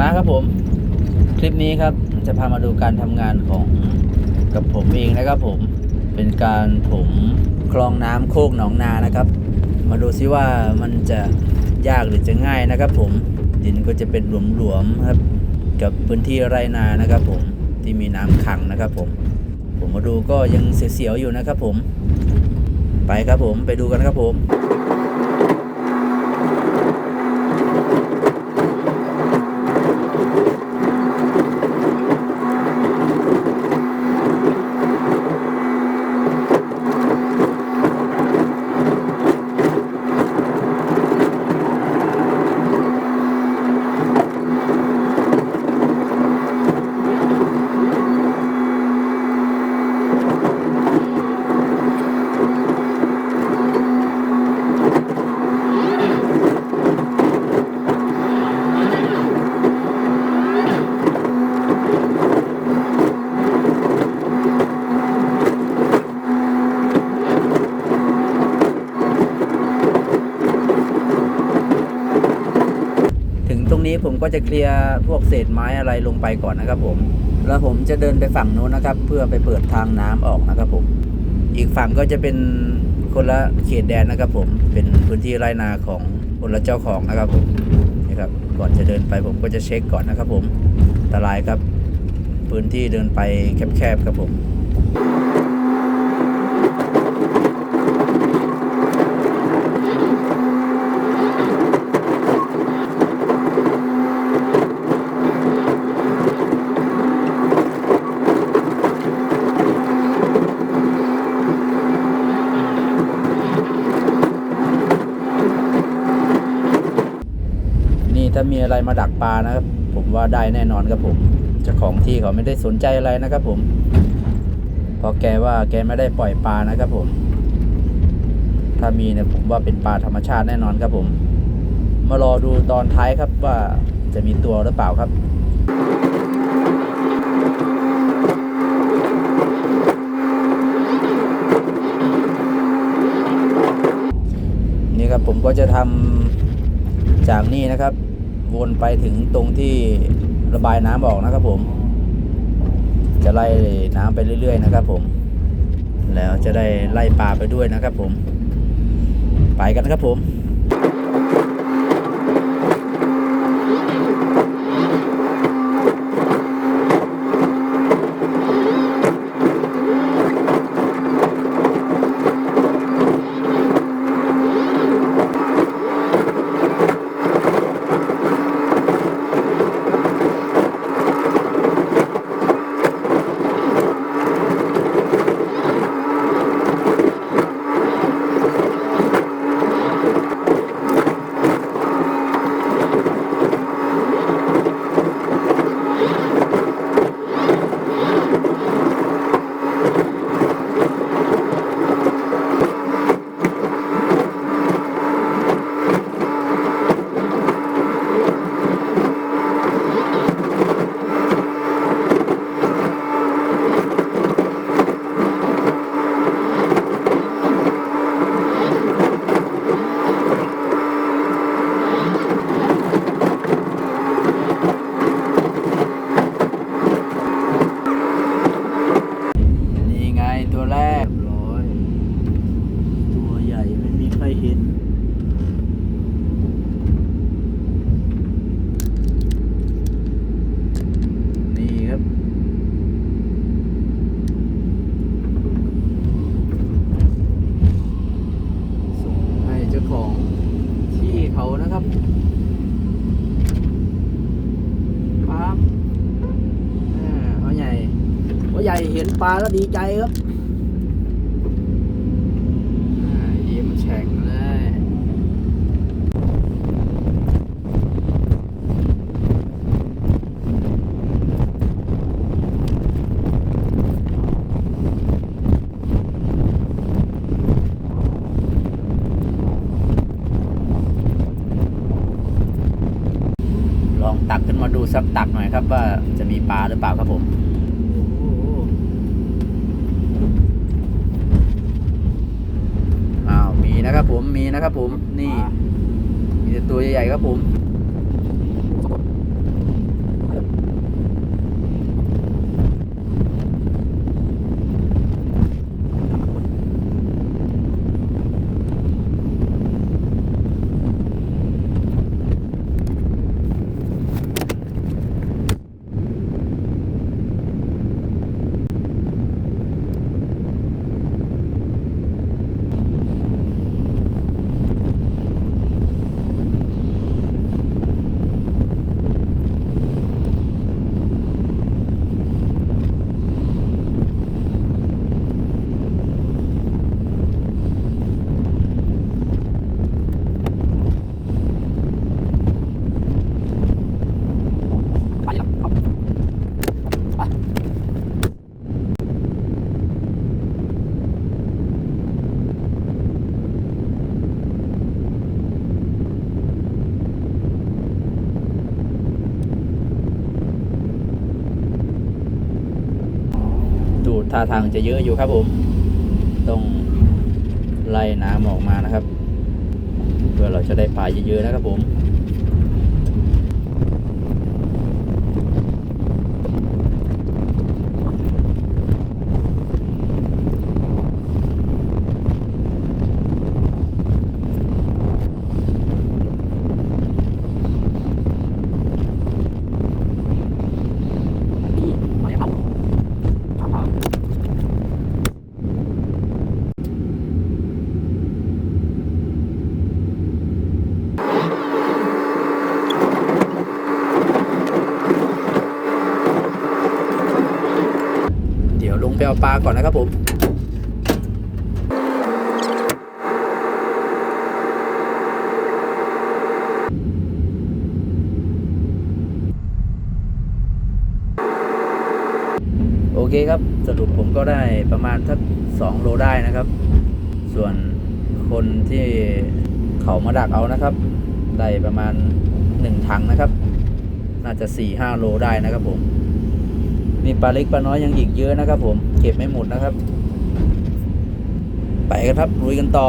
มาครับผม คลิปนี้ครับจะพามาดูการทำงานของกับผมเองนะครับผมเป็นการผมคลองน้ำโคกหนองนานะครับ มาดูซิว่ามันจะยากหรือจะง่ายนะครับ ผมดินก็จะเป็นหลวมๆครับกับพื้นที่ไรนานะครับ ผมที่มีน้ำขังนะครับ ผม ผมมาดูก็ยังเสียวๆอยู่นะครับ ผม ไปครับผมไปดูกันครับผม ตรงนี้ผมก็จะเคลียร์พวกเศษไม้อะไรลงไปก่อนนะครับผม แล้วผมจะเดินไปฝั่งโน้นนะครับ เพื่อไปเปิดทางน้ำออกนะครับผม อีกฝั่งก็จะเป็นคนละเขตแดนนะครับผม เป็นพื้นที่ไรนาของคนละเจ้าของนะครับผมนี่ครับ ก่อนจะเดินไปผมก็จะเช็คก่อนนะครับผมอันตรายครับ พื้นที่เดินไปแคบๆครับผม นี่ ถ้ามีอะไรมาดักปลานะครับ ผมว่าได้แน่นอนครับผมเจ้าของที่เขาไม่ได้สนใจอะไรนะครับผมพราะแกว่าแกไม่ได้ปล่อยปลานะครับผม ถ้ามีเนี่ยผมว่าเป็นปลาธรรมชาติแน่นอนครับผม มารอดูตอนท้ายครับว่าจะมีตัวหรือเปล่าครับนี่ครับผมก็จะทำจากนี่นะครับ วนไปถึงตรงที่ระบายน้ำออกนะครับผม จะไล่น้ำไปเรื่อย ๆ นะครับผม แล้วจะได้ไล่ปลาไปด้วยนะครับผม ไปกันนะครับผม นี่ไงตัวแรกร้อย ตัวใหญ่ไม่มีใครเห็น นี่ครับ ส่งให้เจ้าของที่เขานะครับปั๊บอ่าเขาใหญ่ เขาใจเห็นปลาก็ดีใจครับยิ้มแฉ่งเลยลองตักขึ้นมาดูสักตักหน่อยครับว่าจะมีปลาหรือเปล่าครับผม อ้าว มี นะครับผมมีนะครับผมนี่มีแต่ตัวใหญ่ๆครับผม ท่าทางจะเยอะอยู่ครับผม ต้องไล่น้ำออกมานะครับ เพื่อเราจะได้ปลาเยอะๆนะครับผม เดี๋ยวลง ไปเอาปลาก่อนนะครับผมโอเคครับสรุปผมก็ได้ประมาณสักสองโลได้นะครับ ส่วนคนที่เขามาดักเอานะครับ ได้ประมาณหนึ่งถังนะครับ น่าจะสี่ห้าโลได้นะครับผม มีปลาเล็กปลาน้อยยังอีกเยอะนะครับผม เก็บไม่หมดนะครับ ไปกันครับลุยกันต่อ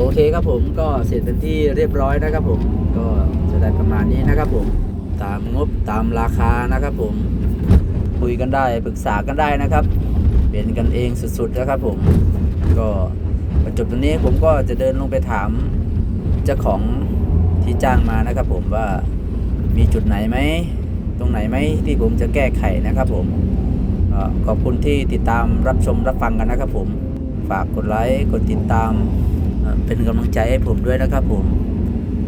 โอเคครับผมก็เสร็จเป็นที่เรียบร้อยนะครับผมก็จะได้ประมาณนี้นะครับผมตามงบตามราคานะครับผมคุยกันได้ปรึกษากันได้นะครับ เป็นกันเองสุดๆนะครับผมก็จบตรงนี้ผมก็จะเดินลงไปถามเจ้าของที่จ้างมานะครับ ผมว่ามีจุดไหนไหมตรงไหนไหมที่ผมจะแก้ไขนะครับ ผมขอบคุณที่ติดตามรับชมรับฟังกันนะครับ ผมฝากกดไลค์กดติดตาม เป็นกำลังใจให้ผมด้วยนะครับผม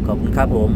ขอบคุณครับผม